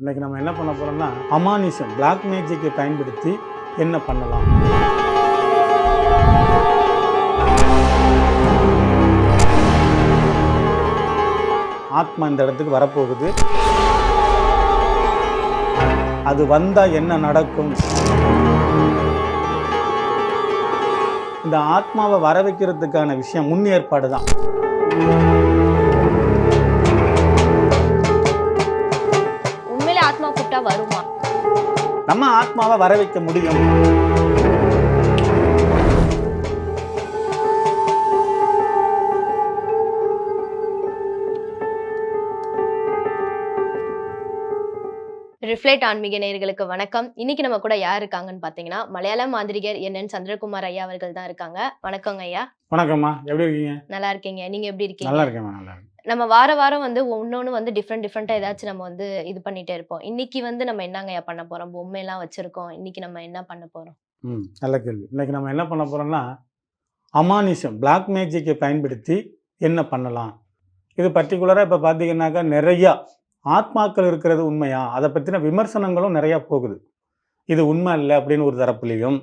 இன்னைக்கு நம்ம என்ன பண்ண போகிறோம்னா அமானிசம் பிளாக் மேஜிக்கை பயன்படுத்தி என்ன பண்ணலாம்? ஆத்மா இந்த இடத்துக்கு வரப்போகுது. அது வந்தா என்ன நடக்கும்? இந்த ஆத்மாவை வர வைக்கிறதுக்கான விஷயம் முன் ஏற்பாடு தான் நம்ம ஆத்மாவை வர வைக்க முடியும். ரிஃப்ளெக்ட் ஆன்மீக நேயர்களுக்கு வணக்கம். இன்னைக்கு நம்ம கூட யார் இருக்காங்கன்னு பாத்தீங்கன்னா மலையாள மாந்திரிகர் என்னன்னு சந்திரகுமார் ஐயா அவர்கள் தான் இருக்காங்க. வணக்கங்க ஐயா. வணக்கம்மா. எப்படி இருக்கீங்க? நல்லா இருக்கீங்க. நீங்க எப்படி இருக்கீங்க? நல்லா இருக்கேம்மா நல்லா இருக்கேன். நம்ம வார வாரம் வந்து ஒன்னொன்னு வந்து டிஃப்ரெண்ட் டிஃப்ரெண்ட்டாக ஏதாச்சும் நம்ம வந்து இது பண்ணிட்டே இருப்போம். இன்னைக்கு வந்து நம்ம என்னங்கய்யா பண்ண போறோம்? பொம்மை எல்லாம் வச்சிருக்கோம். இன்னைக்கு நம்ம என்ன பண்ண போறோம்? ம் நல்ல கேள்வி. இன்னைக்கு நம்ம என்ன பண்ண போறோம்னா அமானிஷம் பிளாக் மேஜிக்கை பயன்படுத்தி என்ன பண்ணலாம்? இது பர்டிகுலராக இப்போ பார்த்தீங்கன்னாக்கா நிறையா ஆத்மாக்கள் இருக்கிறது உண்மையா? அதை பற்றின விமர்சனங்களும் நிறையா போகுது. இது உண்மை இல்லை அப்படின்னு ஒரு தரப்புலையும்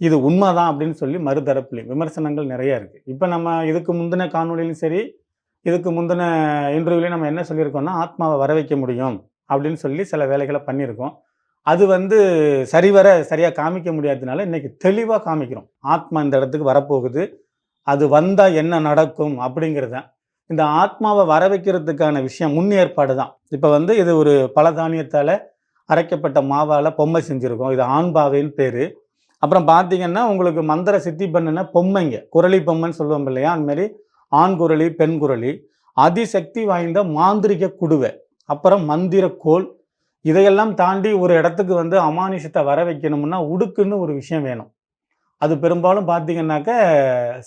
இது உண்மைதான் அப்படின்னு சொல்லி மறுதரப்புலையும் விமர்சனங்கள் நிறையா இருக்குது இப்போ நம்ம இதுக்கு முந்தின காணொலியிலும் சரி இதுக்கு முந்தின இன்டர்வியூலையும் நம்ம என்ன சொல்லியிருக்கோம்னா ஆத்மாவை வர வைக்க முடியும் அப்படின்னு சொல்லி சில வேலைகளை பண்ணியிருக்கோம். அது வந்து சரிவர சரியாக காமிக்க முடியாததுனால இன்றைக்கி தெளிவாக காமிக்கிறோம். ஆத்மா இந்த இடத்துக்கு வரப்போகுது. அது வந்தால் என்ன நடக்கும் அப்படிங்கிறத. இந்த ஆத்மாவை வர வைக்கிறதுக்கான விஷயம் முன் ஏற்பாடு தான். இப்போ வந்து இது ஒரு பல தானியத்தால் அரைக்கப்பட்ட மாவால் பொம்மை செஞ்சுருக்கோம். இது ஆண்பாவைன்னு பேர். அப்புறம் பார்த்தீங்கன்னா உங்களுக்கு மந்திர சித்தி பண்ணுன பொம்மைங்க. குரலி பொம்மைன்னு சொல்லுவோம் இல்லையா? அந்தமாரி ஆண் குரலி பெண் குரலி அதிசக்தி வாய்ந்த மாந்திரிக குடுவை அப்புறம் மந்திர கோல் இதையெல்லாம் தாண்டி ஒரு இடத்துக்கு வந்து அமானுஷத்தை வர வைக்கணும்னா உடுக்குன்னு ஒரு விஷயம் வேணும். அது பெரும்பாலும் பார்த்தீங்கன்னாக்க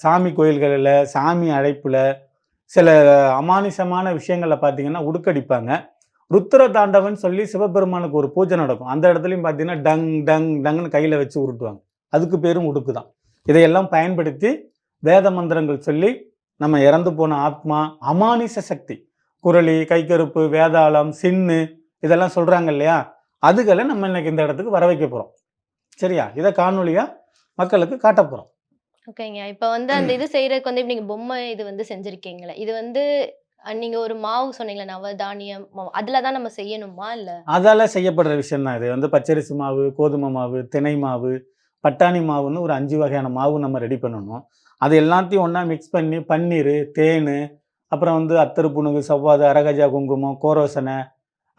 சாமி கோயில்களில் சாமி அழைப்பில் சில அமானுஷமான விஷயங்களில் பார்த்தீங்கன்னா உடுக்கடிப்பாங்க ருத்ர தாண்டவன் சொல்லி சிவபெருமானுக்கு ஒரு பூஜை நடக்கும். அந்த இடத்துலையும் பார்த்தீங்கன்னா டங் டங் டங்னு கையில் வச்சு உருட்டுவாங்க. அதுக்கு பேரும் உடுக்கு தான் இதையெல்லாம் பயன்படுத்தி வேத மந்திரங்கள் சொல்லி நம்ம இறந்து போன ஆத்மா அமானுஷ சக்தி. குரலி கைக்கருப்பு வேதாளம் சின்னு இதெல்லாம் சொல்கிறாங்க இல்லையா? அதுகளை நம்ம இன்னைக்கு இந்த இடத்துக்கு வர வைக்க போகிறோம் சரியா? இதை காணொலியாக மக்களுக்கு காட்ட போகிறோம் ஓகேங்க. இப்போ வந்து அந்த இது செய்யறதுக்கு வந்து இப்ப நீங்க பொம்மை இது வந்து செஞ்சிருக்கீங்களே இது வந்து நீங்க ஒரு மாவு சொன்னீங்களே நவதானியம் அதுல தான் நம்ம செய்யணுமா இல்ல? அதால் செய்யப்படுற விஷயம் தான் இது. வந்து பச்சரிசி மாவு கோதுமை மாவு திணை மாவு பட்டாணி மாவுன்னு ஒரு அஞ்சு வகையான மாவு நம்ம ரெடி பண்ணணும். அது எல்லாத்தையும் ஒன்றா மிக்ஸ் பண்ணி பன்னீர் தேன் அப்புறம் வந்து அத்தரு புணுகு செவ்வாது அரகஜா குங்குமம் கோரோசனை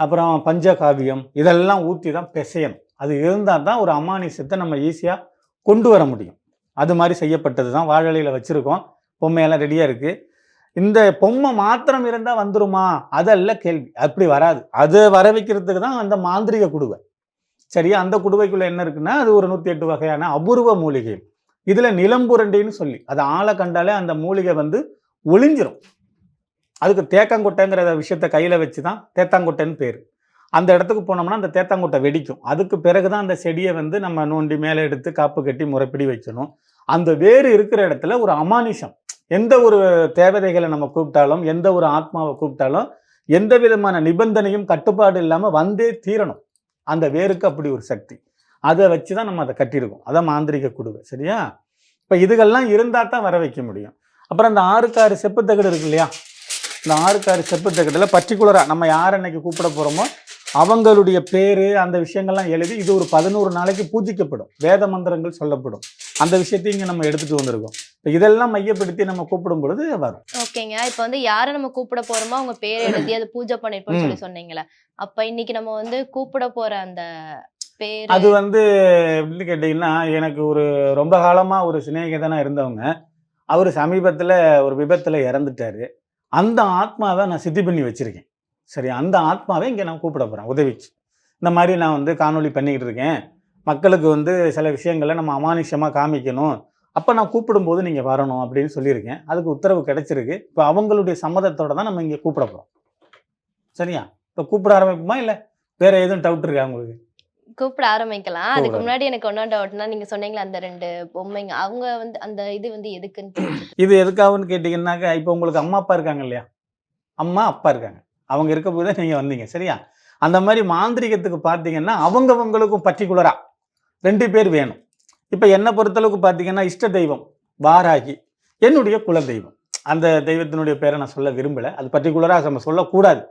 அப்புறம் பஞ்சகாவியம் இதெல்லாம் ஊற்றி தான் பிசையணும். அது இருந்தால் தான் ஒரு அமானிசத்தை நம்ம ஈஸியாக கொண்டு வர முடியும். அது மாதிரி செய்யப்பட்டது தான் வாழலையில் வச்சுருக்கோம். பொம்மையெல்லாம் ரெடியாக இருக்குது இந்த பொம்மை மாத்திரம் இருந்தால் வந்துருமா? அதல்ல கேள்வி. அப்படி வராது. அதை வர வைக்கிறதுக்கு தான் அந்த மாந்திரிக குடுவை. சரியா? அந்த குடுவைக்குள்ளே என்ன இருக்குன்னா அது ஒரு நூற்றி எட்டு வகையான அபூர்வ மூலிகை இதில் நிலம்புரண்டின்னு சொல்லி அது ஆளை கண்டாலே அந்த மூலிகை வந்து ஒளிஞ்சிரும். அதுக்கு தேக்கங்கொட்டைங்கிற விஷயத்த கையில் வச்சு தான் தேத்தாங்கொட்டைன்னு பேர். அந்த இடத்துக்கு போனோம்னா அந்த தேத்தாங்கொட்டை வெடிக்கும். அதுக்கு பிறகு தான் அந்த செடியை வந்து நம்ம நோண்டி மேலே எடுத்து காப்பு கட்டி முறைப்படி வைக்கணும். அந்த வேர் இருக்கிற இடத்துல ஒரு அமானுஷம். எந்த ஒரு தேவதைகளை நம்ம கூப்பிட்டாலும் எந்த ஒரு ஆத்மாவை கூப்பிட்டாலும் எந்த விதமான நிபந்தனையும் கட்டுப்பாடு இல்லாமல் வந்தே தீரணும். அந்த வேருக்கு அப்படி ஒரு சக்தி. அதை வச்சு தான் நம்ம அதை கட்டியிருக்கோம். அதான் மாந்திரிக குடுவை சரியா? இப்போ இதுகள்லாம் இருந்தால் தான் வர வைக்க முடியும். அப்புறம் அந்த ஆறுக்காறு செப்பு தகடு இருக்கு இல்லையா? இந்த ஆறுக்காறு செப்பு தகடில் பர்டிகுலராக நம்ம யார் அன்னைக்கு கூப்பிட போகிறோமோ அவங்களுடைய பேர் அந்த விஷயங்கள்லாம் எழுதி இது ஒரு பதினோரு நாளைக்கு பூஜிக்கப்படும். வேத மந்திரங்கள் சொல்லப்படும். அந்த விஷயத்தையும் இங்கே நம்ம எடுத்துகிட்டு வந்திருக்கோம். இப்போ இதெல்லாம் மையப்படுத்தி நம்ம கூப்பிடும் பொழுது வரும். ஓகேங்க. இப்போ வந்து யாரை நம்ம கூப்பிட போறோமோ அவங்க பேர் எழுதி அது பூஜை பண்ணிருப்போம்னு சொல்லி சொன்னீங்களே அப்ப இன்னைக்கு நம்ம வந்து கூப்பிட போற அந்த அது வந்து எப்படின்னு கேட்டீங்கன்னா எனக்கு ஒரு ரொம்ப காலமா ஒரு சிநேகிதனா இருந்தவங்க. அவர் சமீபத்தில் ஒரு விபத்தில் இறந்துட்டாரு. அந்த ஆத்மாவை நான் சித்தி பண்ணி வச்சுருக்கேன். சரி அந்த ஆத்மாவை இங்கே நான் கூப்பிட போகிறேன் உதவிக்கு. இந்த மாதிரி நான் வந்து காணொளி பண்ணிக்கிட்டு இருக்கேன். மக்களுக்கு வந்து சில விஷயங்களை நம்ம அமானுஷமாக காமிக்கணும். அப்போ நான் கூப்பிடும்போது நீங்கள் வரணும் அப்படின்னு சொல்லியிருக்கேன். அதுக்கு உத்தரவு கிடைச்சிருக்கு. இப்போ அவங்களுடைய சம்மதத்தோடு தான் நம்ம இங்கே கூப்பிட போகிறோம் சரியா? இப்போ கூப்பிட ஆரம்பிப்போமா இல்லை வேற எதுவும் டவுட் இருக்கா உங்களுக்கு? கூப்பிட ஆரம்பிக்கலாம். அதுக்கு. முன்னாடி எனக்கு ஒன்னும் டவுட்னா நீங்க சொன்னீங்களே அந்த ரெண்டு பொம்மைங்க அவங்க வந்து அந்த இது வந்து எதுக்குன்னு இது எதுக்காகன்னு கேட்டிங்கன்னாக்கா இப்போ உங்களுக்கு அம்மா அப்பா இருக்காங்க இல்லையா? அம்மா அப்பா இருக்காங்க. அவங்க இருக்க போது தான் நீங்கள் வந்தீங்க சரியா? அந்த மாதிரி மாந்திரிகத்துக்கு பார்த்தீங்கன்னா அவங்கவங்களுக்கும் பர்டிகுலராக ரெண்டு பேர் வேணும். இப்போ என்னை பொறுத்தளவுக்கு பார்த்தீங்கன்னா இஷ்ட தெய்வம் வாராகி என்னுடைய குல தெய்வம் அந்த தெய்வத்தினுடைய பேரை நான் சொல்ல விரும்பலை. அது பர்டிகுலராக நம்ம சொல்லக்கூடாது.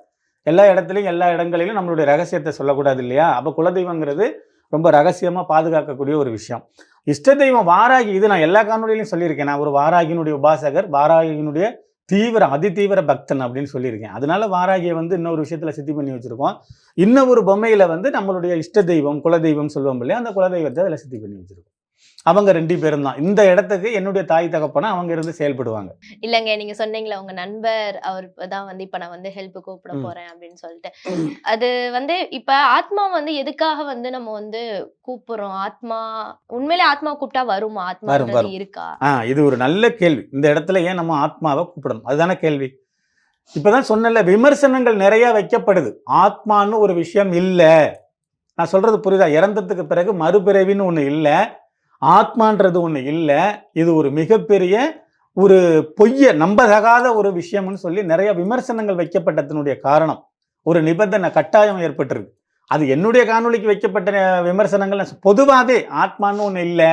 எல்லா இடத்துலையும் எல்லா இடங்களிலும் நம்மளுடைய ரகசியத்தை சொல்லக்கூடாது இல்லையா? அப்போ குலதெய்வங்கிறது ரொம்ப ரகசியமாக பாதுகாக்கக்கூடிய ஒரு விஷயம். இஷ்ட தெய்வம் வாராகி இது நான் எல்லா காணொலியிலையும் சொல்லியிருக்கேன். நான் ஒரு வாராகியினுடைய உபாசகர் வாராகியினுடைய தீவிர அதிதீவிர பக்தன் அப்படின்னு சொல்லியிருக்கேன். அதனால வாராகியை வந்து இன்னொரு விஷயத்தில் சித்தி பண்ணி வச்சுருக்கோம். இன்னும் ஒரு பொம்மையில் வந்து நம்மளுடைய இஷ்ட தெய்வம் குலதெய்வம் சொல்லுவோம் இல்லையா? அந்த குலதெய்வத்தை அதில் சித்தி பண்ணி வச்சுருக்கோம். அவங்க ரெண்டு பேரும் தான். இந்த இடத்துக்கு என்னுடைய தாய் தகப்பனா அவங்க இருந்து செயல்படுவாங்க. இல்லங்க நீங்க சொன்னீங்களே உங்க நண்பர் அவர் தான் வந்து இப்ப நான் வந்து ஹெல்ப் கூப்பிட. போறேன் அப்படின்னு சொல்லிட்டு. அது வந்து இப்ப ஆத்மா வந்து எதுக்காக வந்து நம்ம வந்து கூப்பிடுறோம்? ஆத்மா உண்மையிலே ஆத்மா கூப்பிட்டா வருமா? ஆத்மா. இருக்கா? ஆ இது ஒரு நல்ல கேள்வி. இந்த இடத்துல ஏன் நம்ம ஆத்மாவை கூப்பிடணும்? அதுதானே கேள்வி. இப்பதான் சொன்னல விமர்சனங்கள் நிறைய வைக்கப்படுது. ஆத்மான்னு ஒரு விஷயம் இல்லை. நான் சொல்றது புரியுதா? இறந்ததுக்கு பிறகு மறுபிறவின்னு ஒன்று இல்லை. ஆத்மான்றது ஒன்று இல்லை. இது ஒரு மிகப்பெரிய ஒரு பொய்ய நம்பதகாத ஒரு விஷயம்னு சொல்லி நிறைய விமர்சனங்கள் வைக்கப்பட்டதனுடைய காரணம். ஒரு நிபந்தனை கட்டாயம் ஏற்பட்டிருக்கு. அது என்னுடைய காணொளிக்கு வைக்கப்பட்ட விமர்சனங்கள் பொதுவாகவே ஆத்மான்னு ஒன்று இல்லை.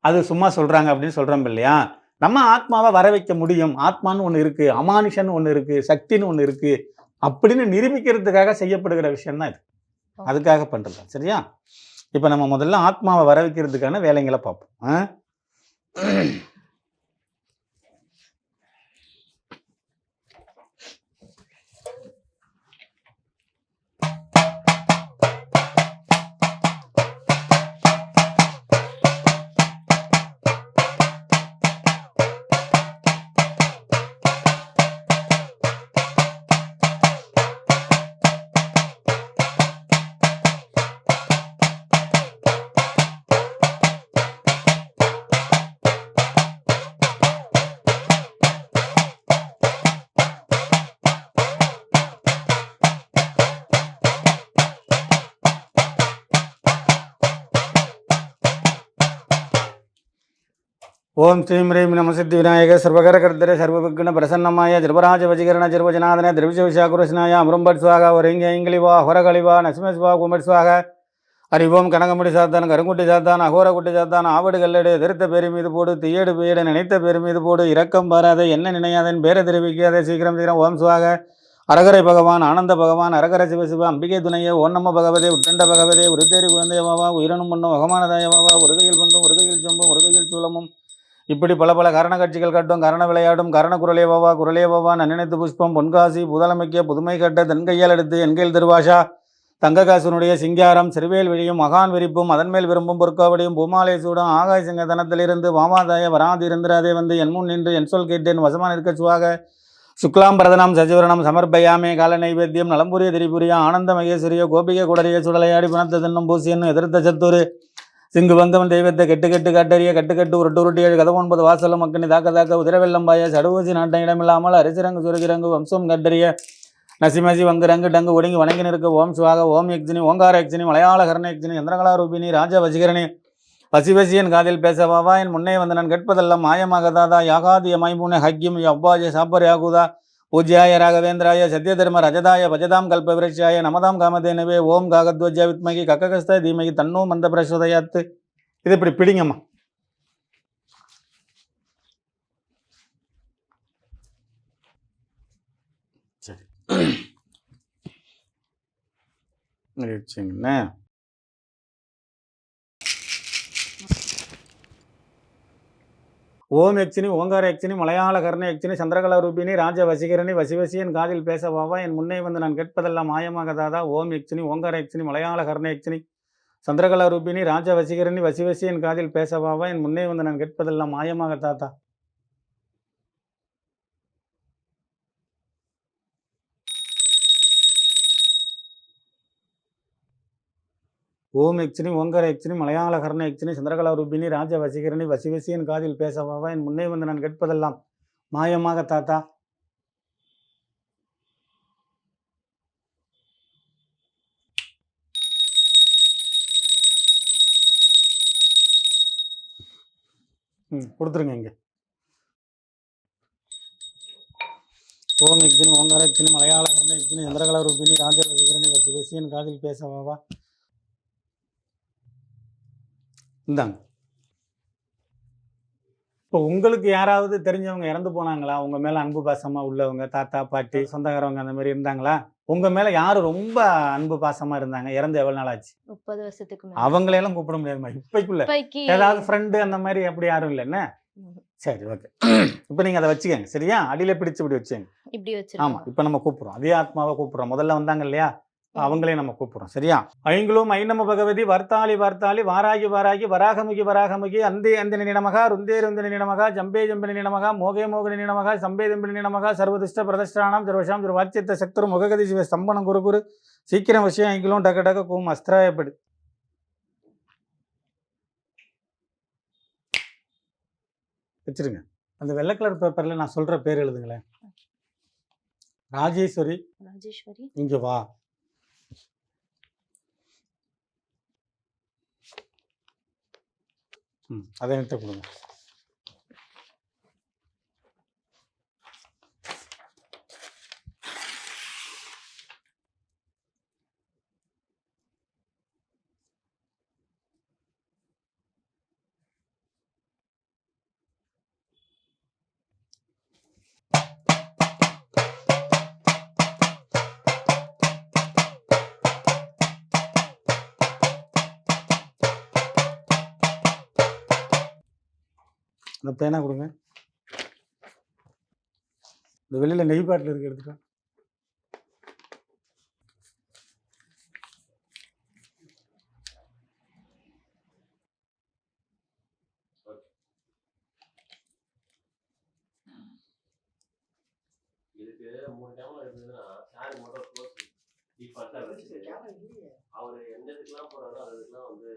அது சும்மா சொல்றாங்க அப்படின்னு சொல்றோம் இல்லையா? நம்ம ஆத்மாவை வர வைக்க முடியும். ஆத்மான்னு ஒன்று இருக்கு அமானுஷன் ஒன்று இருக்கு சக்தின்னு ஒன்று இருக்கு அப்படின்னு நிரூபிக்கிறதுக்காக செய்யப்படுகிற விஷயம் தான் இது அதுக்காக பண்றது தான். சரியா? இப்போ நம்ம முதல்ல ஆத்மாவை வர வைக்கிறதுக்கான வேலைங்களை பார்ப்போம். ஓம் ஸ்ரீம் ரீம் நமசித்தி விநாயக சர்வகர கர்த்தர சர்வவிக்ன பிரசன்னமாய ஜர்வராஜ வஜிகரண ஜர்வஜநாதன திரவிஜ விஷாகுரஸ்னாய அமிரம்பட் சுவாக ஒருங்க இங்கிலிவா ஹொரகழிவா நசிமஸ்வா குமட் சுவாக அறிவோம் கனகமுடி சாத்தான் கருங்குட்டி சாத்தான் அகோரகுட்டி சாத்தான் ஆவடு கல்லடு திருத்த பேரு மீது போடு தீயடு பெயடு நினைத்த பேரு மீது போடு இரக்கம் பாராத என்ன நினையாதன் பேரை தெரிவிக்காத சீக்கிரம் சீக்கிரம் ஓம் சுவாக. அரகரை பகவான் ஆனந்த பகவான் அரகர சிவசிவ அம்பிகை துணையே ஓன்னம்ம பகவதே உத்தண்ட பகவதே உருத்தேரி குழந்தையவாவா உயிரனும் மண்ணும் அகமானதாயவாவா உருகையில் பந்தும் உருகையில் சொம்பும் உருகையில் சூலமும் இப்படி பல பல கரண கட்சிகள் கட்டும் கரண விளையாடும் கரண குரலேவாவா குரலேவாவா நன்னினைத்து புஷ்பம் பொன்காசி புதலமைக்க புதுமை கட்ட தென்கையால் எடுத்து என்கையில் திருவாஷா தங்ககாசனுடைய சிங்காரம் சிறுவேல் விழியும் மகான் விரிப்பும் அதன்மேல் விரும்பும் பொற்காவடியும் பூமாலை சூடும் ஆகாய சிங்கதனத்திலிருந்து வாமாதாய வராதி இருந்திராதே வந்து என் முன் நின்று என் சொல் கேட்டேன் வசமான இருக்க சுவாக. சுக்லாம் பிரதனம் சஜிவரணம் சமர்ப்பயாமே கால நைவேத்தியம் நலம்புரிய திரிபுரிய ஆனந்த மகேஸ்வரிய கோபிகை குடரிய சுடலையாடி பிணத்த தின்னும் பூசியன்னு எதிர்த்த சத்துரு. சிங்கு வந்தவன் தெய்வத்தை கெட்டு கெட்டு காட்டறிய கட்டு கட்டு உருட்டு உருட்டி ஏழு கதை ஒன்பது வாசலும் மக்கனை தாக்க தாக்க உதிரவெல்லம் பாய சடுவூசி நாட்டம் இடமில்லாமல் அரிசிரங்கு சுரகிரங்கு வம்சம் கட்டறிய நசிமசி வங்கு ரங்கு டங்கு ஒடுங்கி வணங்கி நிற்க ஓம் சுவாக ஓம் யக்ஜினி ஓங்கார யக்ஜினி மலையாள கர்ண யக்ஜினி சந்திரகலா ரூபினி ராஜா வசிகரணி வசிவசியன் காதில் பேசவாவா என் முன்னே வந்து நான் கேட்பதெல்லாம் மாயமாக தாதா யாகாதிய மைமூன ஹக்கியம் அவ்வாஜ சாப்பர் யாகுதா. பூஜ்யாய ராகவேந்திராய சத்யதர்ம ரஜதாய பஜதாம் கல்பவிரட்சாய நமதாம் காமதேனவே ஓம் காகத்வஜ வித்மகி கக்ககஸ்த தீமகி தன்னோ மந்த பிரசோதயாத்து இது இப்படி பிடிங்கம்மா சரி வச்சுங்கண்ணே ஓம் யக்ஷினி ஓங்கார யக்ஷினி மலையாள கர்ண யக்ஷினி சந்திரகலா ரூபினி ராஜ வசீகரணி வசிவசியன் காதில் பேசவாவா என் முன்னே வந்து நான் கேட்பதெல்லாம் மாயமாக தாதா. ஓம் யக்ஷினி ஓங்கார யக்ஷினி மலையாள கர்ண யக்ஷினி சந்திரகலா ரூபினி ராஜ வசீகரணி வசிவசியன் காதில் பேசவாவா என் முன்னே வந்து நான் கேட்பதெல்லாம் மாயமாக தாத்தா ஓம் எக்ஸினி ஓங்கர எக்ஸினி மலையாள கர்ண எக்ஸினி சந்திரகலா ரூபினி ராஜ வசீகரணி வசிவசியன் காதில் பேசவாவா என் முன்னே வந்து நான் கேட்பதெல்லாம் மாயமாக தாத்தா. ம் கொடுத்துருங்க இங்கே. ஓம் எக்ஸினி ஓங்கார எக்ஸினி மலையாள கர்ண எக்ஸினி சந்திரகலா ரூபினி ராஜவசிகரணி வசிவசியன் காதில் பேசவாவா இந்தாங்க. இப்போ உங்களுக்கு யாராவது தெரிஞ்சவங்க இறந்து போனாங்களா? உங்க மேல அன்பு பாசமா உள்ளவங்க தாத்தா பாட்டி சொந்தக்காரவங்க அந்த மாதிரி இருந்தாங்களா? உங்க மேல யாரு ரொம்ப அன்பு பாசமா இருந்தாங்க? இறந்து எவ்வளவு நாள் ஆச்சு? முப்பது வருஷத்துக்கு மேல அவங்களையெல்லாம் கூப்பிட முடியாதுமா இப்பைக்குள்ள. இப்பைக்கு. ஏதாவது ஃப்ரெண்டு அந்த மாதிரி அப்படி யாரும் இல்லை. என்ன? ம், சரி ஓகே இப்போ நீங்க அதை வச்சுக்கங்க. சரியா? அடியில பிடிச்சு இப்படி வச்சுங்க இப்படி ஆமா. வச்சிருக்கோம் இப்போ நம்ம கூப்பிடுறோம். அதே ஆத்மாவை கூப்பிடுறோம். முதல்ல வந்தாங்க இல்லையா? அவங்களையும் நம்ம கூப்பிடுறோம் சரியா? ஐங்களும் ஐநம பகவதி வர்த்தாளி வர்த்தாளி வாராகி வாராகி வராகமுகி வராகமுகி அந்தே அந்தனி நினமகா ருந்தே ருந்தனி நினமகா ஜம்பே ஜம்பினி நினமகா மோகே மோகனி நினமகா சம்பே தம்பினி நினமகா சர்வதிஷ்ட பிரதிஷ்டானாம் சர்வசாம் திருவாச்சித்த சக்தர் முககதி சிவ ஸ்தம்பனம் குரு குரு சீக்கிரம் விஷயம் ஐங்களும் டக்கு டக்கு கூம் அஸ்திராயப்படு. வச்சிருங்க. அந்த வெள்ளை கலர் பேப்பர்ல நான் சொல்ற பேர் எழுதுங்களேன். ராஜேஸ்வரி. ராஜேஸ்வரி. இங்க வா. அதை எடுத்து கொடுங்க. அந்த பேனா கொடுங்க. இந்த வெளியில நெய் பாட்டில் இருக்கு எடுத்துட்டா இதுக்கு மூணு கேமரா இருந்ததுன்னா சாரி மட்டும் க்ளோஸ் டிஃபால்ட்டா வச்சு அவர் எந்த இதுக்கெல்லாம் போறாரோ அது இதுக்கெல்லாம் வந்து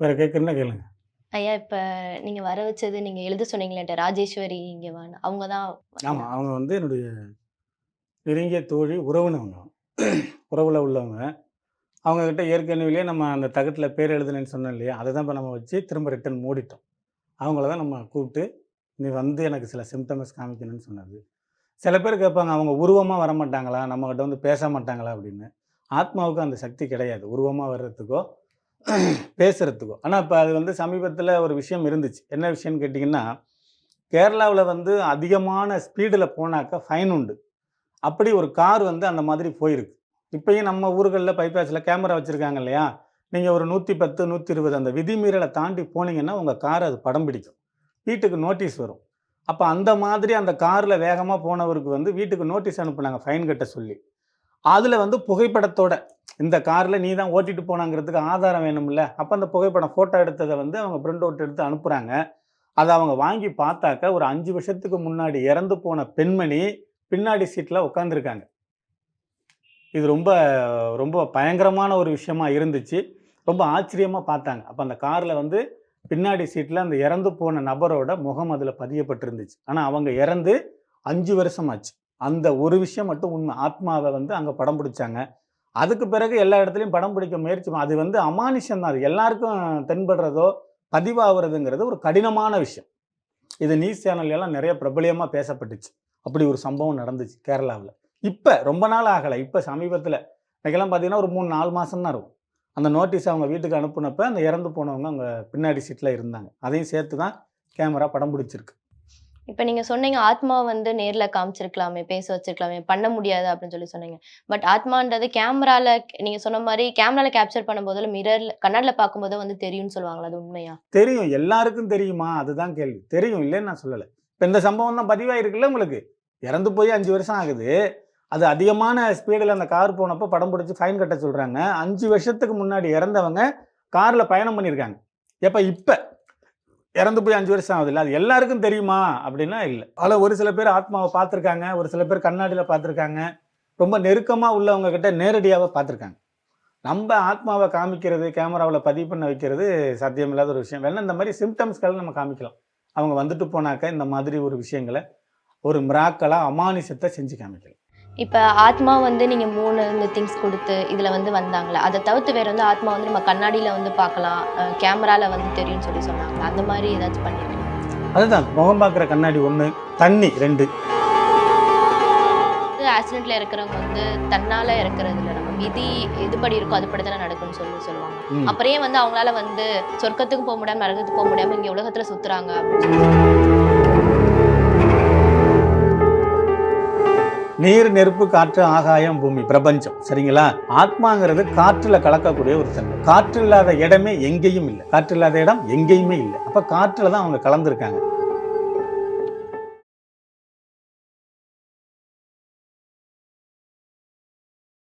வேற கேட்குறேன்னா கேளுங்க. ஐயா இப்ப நீங்க வர வச்சது நீங்க எழுத சொன்னீங்களே ராஜேஸ்வரி இங்க வான்னு. அவங்க தான் ஆமா அவங்க வந்து என்னுடைய நெருங்கிய தோழி உறவுனவங்க. உறவுல உள்ளவங்க. அவங்க கிட்ட ஏற்கனவே நம்ம அந்த தகட்டில் பேர் எழுதுனேன்னு சொன்னோம் இல்லையா அதை தான் இப்போ நம்ம வச்சு திரும்ப ரிட்டன் மூடிட்டோம். அவங்கள தான் நம்ம கூப்பிட்டு நீ வந்து எனக்கு சில சிம்டம்ஸ் காமிக்கணும்னு சொன்னது. சில பேர் கேட்பாங்க அவங்க உருவமாக வர மாட்டாங்களா நம்மகிட்ட வந்து பேச மாட்டாங்களா? அப்படின்னு. ஆத்மாவுக்கு அந்த சக்தி கிடையாது. உருவமாக வர்றதுக்கோ பேசுகிறதுக்கோ ஆனால் இப்போ அது வந்து சமீபத்தில் ஒரு விஷயம் இருந்துச்சு. என்ன விஷயம்னு கேட்டிங்கன்னா கேரளாவில் வந்து அதிகமான ஸ்பீடில் போனாக்கா ஃபைன் உண்டு. அப்படி ஒரு கார் வந்து அந்த மாதிரி போயிருக்கு. இப்பயும் நம்ம ஊர்களில் பைபாஸில் கேமரா வச்சுருக்காங்க இல்லையா? நீங்கள் ஒரு நூற்றி பத்து நூற்றி இருபது அந்த விதிமீறலை தாண்டி போனீங்கன்னா உங்கள் கார் அது படம் பிடிக்கும். வீட்டுக்கு நோட்டீஸ் வரும். அப்போ அந்த மாதிரி அந்த காரில் வேகமாக போனவருக்கு வந்து வீட்டுக்கு நோட்டீஸ் அனுப்புனாங்க ஃபைன் கட்ட சொல்லி. அதில் வந்து புகைப்படத்தோட இந்த காரில் நீ தான் ஓட்டிட்டு போனாங்கிறதுக்கு ஆதாரம் வேணும்ல? அப்போ அந்த புகைப்படம் ஃபோட்டோ எடுத்ததை வந்து அவங்க பிரிண்ட் அவுட் எடுத்து அனுப்புகிறாங்க அதை அவங்க வாங்கி பார்த்தாக்க ஒரு அஞ்சு வருஷத்துக்கு முன்னாடி இறந்து போன பெண்மணி பின்னாடி சீட்டில் உட்காந்துருக்காங்க இது ரொம்ப ரொம்ப பயங்கரமான ஒரு விஷயமா இருந்துச்சு. ரொம்ப ஆச்சரியமாக பார்த்தாங்க. அப்போ அந்த காரில் வந்து பின்னாடி சீட்டில் அந்த இறந்து போன நபரோட முகம் அதில் பதியப்பட்டிருந்துச்சு. ஆனால் அவங்க இறந்து அஞ்சு வருஷமாச்சு. அந்த ஒரு விஷயம் மட்டும் உண்மை. ஆத்மாவை வந்து அங்கே படம் பிடிச்சாங்க. அதுக்கு பிறகு எல்லா இடத்துலையும் படம் பிடிக்க முயற்சி அது வந்து அமானுஷம் தான். அது எல்லாருக்கும் தென்படுறதோ பதிவாகிறதுங்கிறது ஒரு கடினமான விஷயம். இது நியூஸ் சேனல் எல்லாம் நிறைய பிரபலியமாக பேசப்பட்டுச்சு. அப்படி ஒரு சம்பவம் நடந்துச்சு கேரளாவில். இப்போ ரொம்ப நாள் ஆகலை. இப்போ சமீபத்தில் இன்றைக்கெல்லாம் பார்த்தீங்கன்னா ஒரு மூணு நாலு மாதம் தான் இருக்கும். அந்த நோட்டீஸ் அவங்க வீட்டுக்கு அனுப்புனப்ப அந்த இறந்து போனவங்க அவங்க பின்னாடி சீட்டில் இருந்தாங்க. அதையும் சேர்த்து தான் கேமரா படம் பிடிச்சிருக்கு. இப்போ நீங்கள் சொன்னீங்க ஆத்மா வந்து நேரில் காமிச்சிருக்கலாமே பேச வச்சிருக்கலாமே பண்ண முடியாது அப்படின்னு சொல்லி சொன்னீங்க. பட் ஆத்மான்றது கேமரால நீங்கள் சொன்ன மாதிரி கேமரால கேப்சர் பண்ணும்போது மிரர்ல கண்ணாடில் பார்க்கும்போது வந்து தெரியும்னு சொல்லுவாங்களா அது உண்மையா? தெரியும். எல்லாருக்கும் தெரியுமா? அதுதான் கேள்வி. தெரியும். இல்லைன்னு நான் சொல்லலை. இப்போ இந்த சம்பவம் தான் பதிவாயிருக்குல்ல உங்களுக்கு? இறந்து போய் அஞ்சு வருஷம் ஆகுது. அது அதிகமான ஸ்பீடில் அந்த கார் போனப்போ படம் பிடிச்சி ஃபைன் கட்ட சொல்கிறாங்க அஞ்சு வருஷத்துக்கு முன்னாடி இறந்தவங்க காரில் பயணம் பண்ணியிருக்காங்க. எப்போ? இப்போ. இறந்து போய் அஞ்சு வருஷம் ஆகுதுல்ல? அது எல்லாருக்கும் தெரியுமா? அப்படின்னா இல்லை. அதில் ஒரு சில பேர் ஆத்மாவை பார்த்துருக்காங்க ஒரு சில பேர் கண்ணாடியில் பார்த்துருக்காங்க. ரொம்ப நெருக்கமாக உள்ளவங்க கிட்ட நேரடியாகவே பார்த்துருக்காங்க. நம்ம ஆத்மாவை காமிக்கிறது கேமராவில் பதிவு பண்ண வைக்கிறது சாத்தியமில்லாத ஒரு விஷயம். வேணா இந்த மாதிரி சிம்டம்ஸ்களை நம்ம காமிக்கலாம். அவங்க வந்துட்டு போனாக்க இந்த மாதிரி ஒரு விஷயங்களை ஒரு மிராக்கலாக அமானுஷத்தை செஞ்சு காமிக்கலாம். இப்ப ஆத்மா வந்து நீங்க மூணு இந்த திங்ஸ் கொடுத்து இதுல வந்து வந்தாங்களா? அதை தவிர்த்து வேற வந்து ஆத்மா வந்து நம்ம கண்ணாடியில வந்து பார்க்கலாம். கேமரால வந்து தெரியும்னு சொல்லி சொன்னாங்க அந்த மாதிரி ஏதாச்சும் பண்ணிருக்கீங்க அதுதான். முகம் பார்க்குற கண்ணாடி ஒன்று தண்ணி ரெண்டு. ஆக்சிடென்ட்ல இருக்கிறவங்க வந்து தன்னால இறக்குறது இல்ல. நம்ம விதி எதுபடி இருக்கோ அதுபடி தானே நடக்கும்னு சொல்லி சொல்லுவாங்க. அப்புறம் வந்து அவங்களால வந்து சொர்க்கத்துக்கும் போக முடியாம நரகத்துக்கு போக முடியாம இங்க உலகத்துல சுத்துறாங்க அப்படின்னு சொல்லி நீர் நெருப்பு காற்று ஆகாயம் பூமி பிரபஞ்சம். சரிங்களா? ஆத்மாங்கிறது காற்றுல கலக்கக்கூடிய ஒரு தன்மை. காற்று இல்லாத இடமே எங்கேயும் இல்லை. காற்று இல்லாத இடம் எங்கேயுமே இல்லை. அப்ப காற்றுல தான் அவங்க கலந்துருக்காங்க.